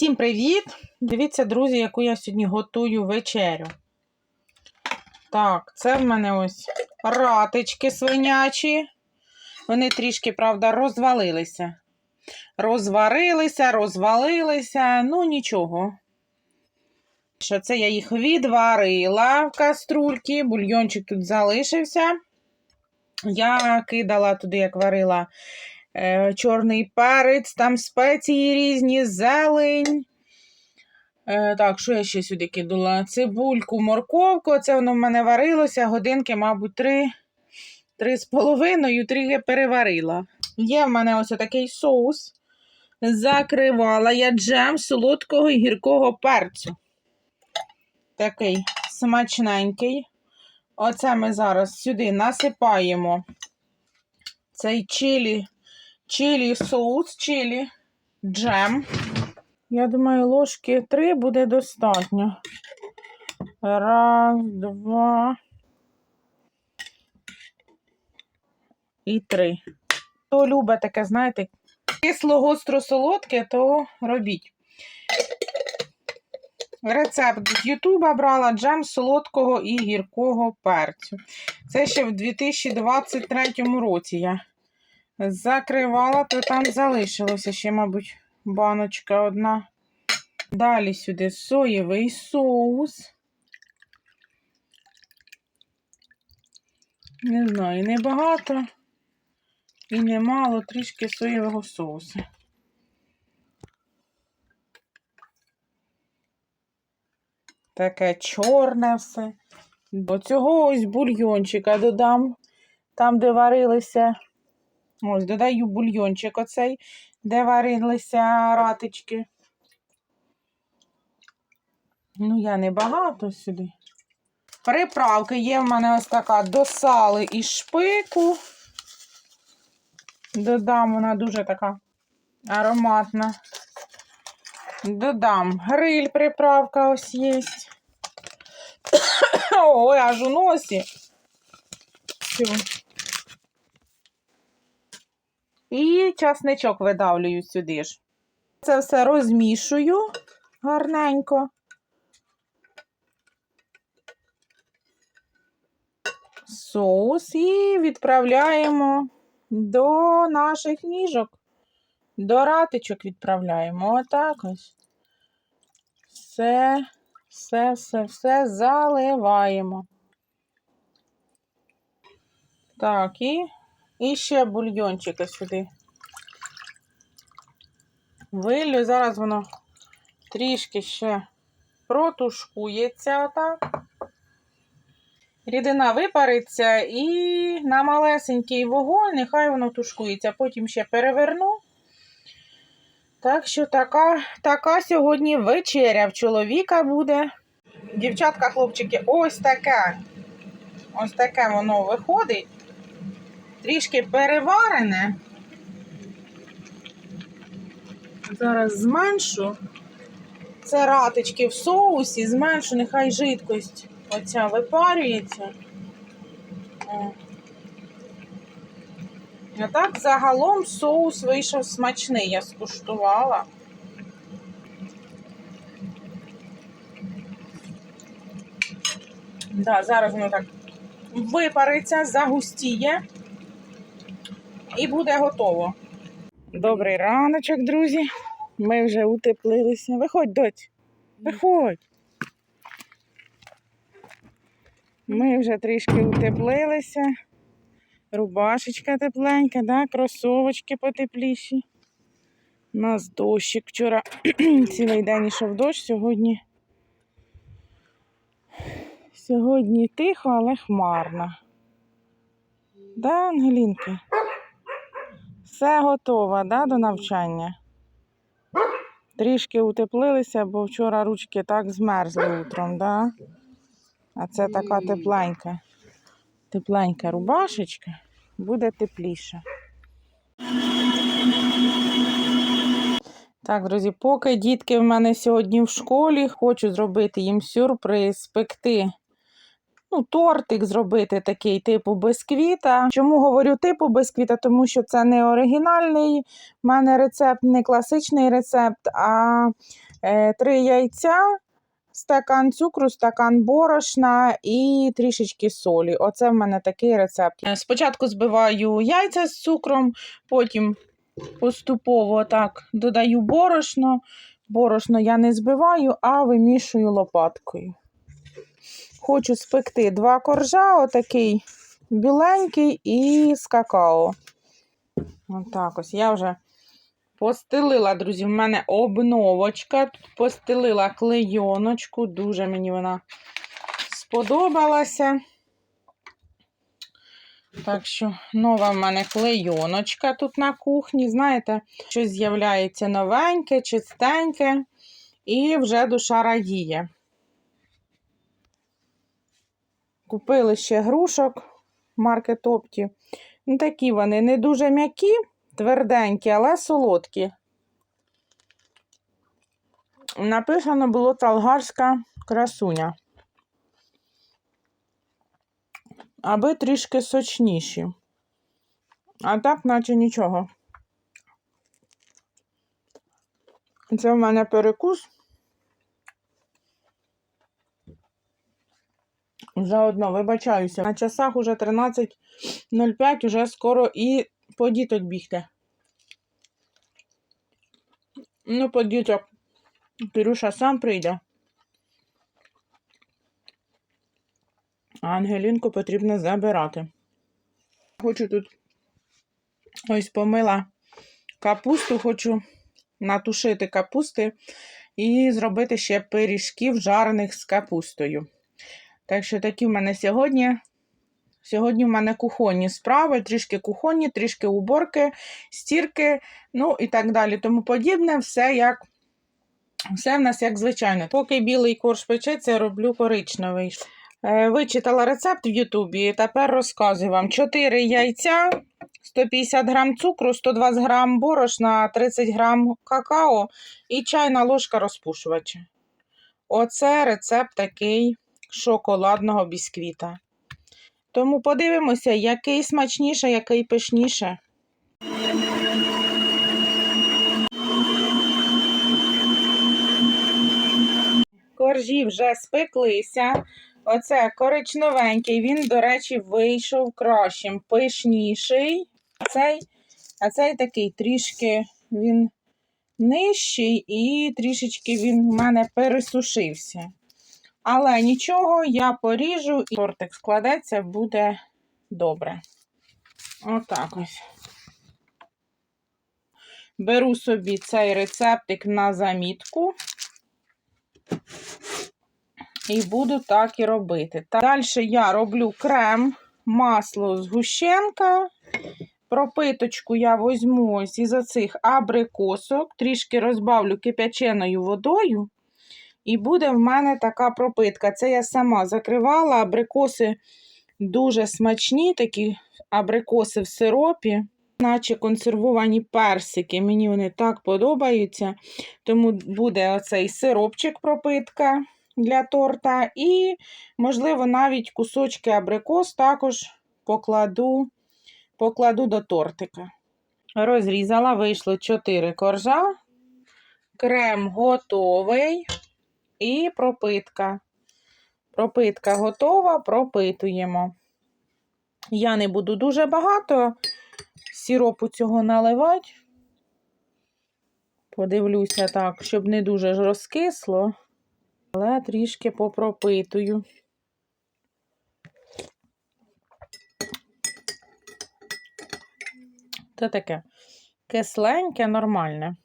Всім привіт! Дивіться, друзі, яку я сьогодні готую вечерю. Так, це в мене ось ратички свинячі. Вони трішки, правда, розвалилися. Розварилися, розвалилися, ну нічого. Що це я їх відварила в каструльки, бульйончик тут залишився. Я кидала туди, як варила е, чорний перець, там спеції різні, зелень. Е, так, що я ще сюди кидала? Цибульку, морковку. Це воно в мене варилося годинки, мабуть, три, три з половиною, я переварила. Є в мене ось такий соус. Закривала я джем солодкого і гіркого перцю. Такий смачненький. Оце ми зараз сюди насипаємо цей чилі, чилі соус, чилі, джем. Я думаю, ложки три буде достатньо. Раз, два і три. Хто любить таке, знаєте, кисло гостро солодке, то робіть. Рецепт з Ютуба брала джем солодкого і гіркого перцю. Це ще в 2023 році я закривала, то там залишилося ще, мабуть, баночка одна. Далі сюди соєвий соус. Не знаю, небагато і немало трішки соєвого соусу. Таке чорне все. До цього ось бульйончика додам, там, де варилися. Ось, додаю бульйончик оцей, де варилися ратички. Ну, я не багато сюди. Приправки є в мене ось така до сали і шпику. Додам, вона дуже така ароматна. Додам гриль, приправка ось є. Ой, аж у носі. Всю. І часничок видавлюю сюди ж. Це все розмішую гарненько. Соус і відправляємо до наших ніжок. До ратичок відправляємо. Отак ось. Все, все, все, все заливаємо. Так, і, і ще бульйончика сюди. Вилю, зараз воно трішки ще протушкується отак. Рідина випариться і на малесенький вогонь, нехай воно тушкується. Потім ще переверну. Так що така, така сьогодні вечеря в чоловіка буде. Дівчатка, хлопчики, ось таке. Ось таке воно виходить. Трішки переварене. Зараз зменшу. Це ратички в соусі, зменшу, нехай жидкость оця випарюється. О. А так загалом соус вийшов смачний, я скуштувала. Да, зараз воно так випариться, загустіє і буде готово. Добрий раночок, друзі. Ми вже утеплилися. Виходь, доць. Виходь. Ми вже трішки утеплилися. Рубашечка тепленька, да? кросовочки потепліші. У нас дощик вчора цілий день йшов дощ, сьогодні. Сьогодні тихо, але хмарно. Да, Ангелінки? Все готово, да, до навчання? Трішки утеплилися, бо вчора ручки так змерзли утром, да? А це така тепленька. Тепленька рубашечка, буде тепліше. Так, друзі, поки дітки в мене сьогодні в школі, хочу зробити їм сюрприз, спекти ну, тортик зробити такий типу бисквіта. Чому говорю типу бисквіта? Тому що це не оригінальний в мене рецепт, не класичний рецепт, а е, три яйця, стакан цукру, стакан борошна і трішечки солі. Оце в мене такий рецепт. Е, Спочатку збиваю яйця з цукром, потім поступово так додаю борошно. Борошно я не збиваю, а вимішую лопаткою. Хочу спекти два коржа, отакий біленький і з какао. Отак ось я вже постелила, друзі, в мене обновочка. Тут постелила клейоночку. Дуже мені вона сподобалася. Так що нова в мене клейоночка тут на кухні. Знаєте, щось з'являється новеньке, чистеньке, і вже душа радіє. Купили ще грушок марки Топті. Ну, такі вони не дуже м'які, тверденькі, але солодкі. Написано було талгарська красуня. Аби трішки сочніші. А так, наче нічого. Це в мене перекус. Заодно вибачаюся. На часах уже 13.05, уже скоро і по діток бігти. Ну, по діток. Кирюша сам прийде. А Ангелінку потрібно забирати. Хочу тут ось помила капусту, хочу натушити капусти і зробити ще пиріжків жарених з капустою. Так що такі в мене сьогодні. Сьогодні в мене кухонні справи, трішки кухонні, трішки уборки, стірки, ну і так далі. Тому подібне, все як все в нас як звичайно. Поки білий корж печеться, роблю коричневий. Е, Вичитала рецепт в Ютубі, тепер розказую вам. 4 яйця, 150 грам цукру, 120 грам борошна, 30 грам какао і чайна ложка розпушувача. Оце рецепт такий шоколадного бісквіта. Тому подивимося, який смачніше, який пишніше. Коржі вже спеклися. Оце коричневенький, він, до речі, вийшов кращим, пишніший. Цей, а цей такий трішки він нижчий і трішечки він у мене пересушився. Але нічого, я поріжу і тортик складеться, буде добре. Отак ось. Беру собі цей рецептик на замітку. І буду так і робити. Далі я роблю крем, масло згущенка. Пропиточку я візьму ось із оцих абрикосок, трішки розбавлю кип'яченою водою. І буде в мене така пропитка. Це я сама закривала. Абрикоси дуже смачні, такі абрикоси в сиропі, наче консервовані персики. Мені вони так подобаються. Тому буде оцей сиропчик пропитка для торта. І, можливо, навіть кусочки абрикос також покладу, покладу до тортика. Розрізала, вийшло 4 коржа. Крем готовий. І пропитка. Пропитка готова, пропитуємо. Я не буду дуже багато сіропу цього наливати. Подивлюся так, щоб не дуже ж розкисло, але трішки попропитую. Це таке кисленьке, нормальне.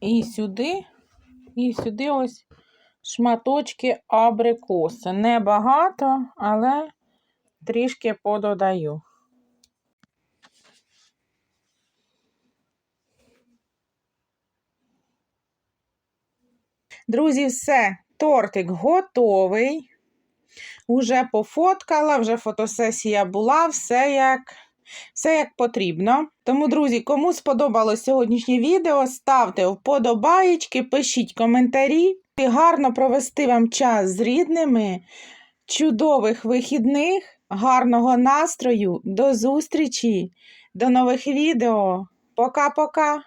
і сюди, і сюди ось шматочки абрикоси. Небагато, але трішки пододаю. Друзі, все, тортик готовий. Уже пофоткала, вже фотосесія була, все як все як потрібно. Тому, друзі, кому сподобалось сьогоднішнє відео, ставте вподобаєчки, пишіть коментарі. І гарно провести вам час з рідними, чудових вихідних, гарного настрою, до зустрічі, до нових відео. Пока-пока!